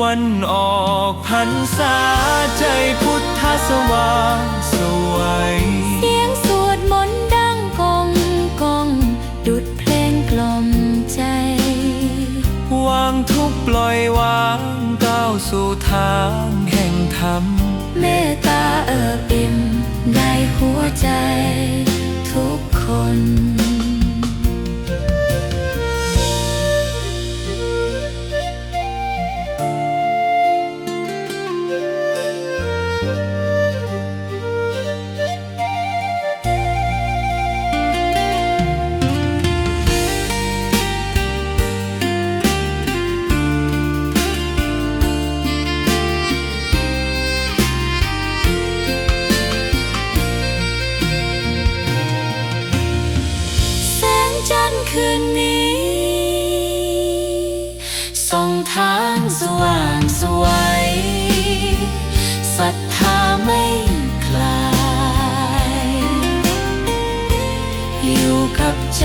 วันออกพรรษาใจพุทธสว่างสวยเสียงสวดมนต์ดังกองกอง ดุดเพลงกล่อมใจ วางทุกข์ปล่อยวางก้าวสู่ทางแห่งธรรม เมตตาเอิบอิ่มในหัวใจ จันคืนนี้ ส่งทางสว่างสวยศรัทธาไม่คลาย อยู่กับใจ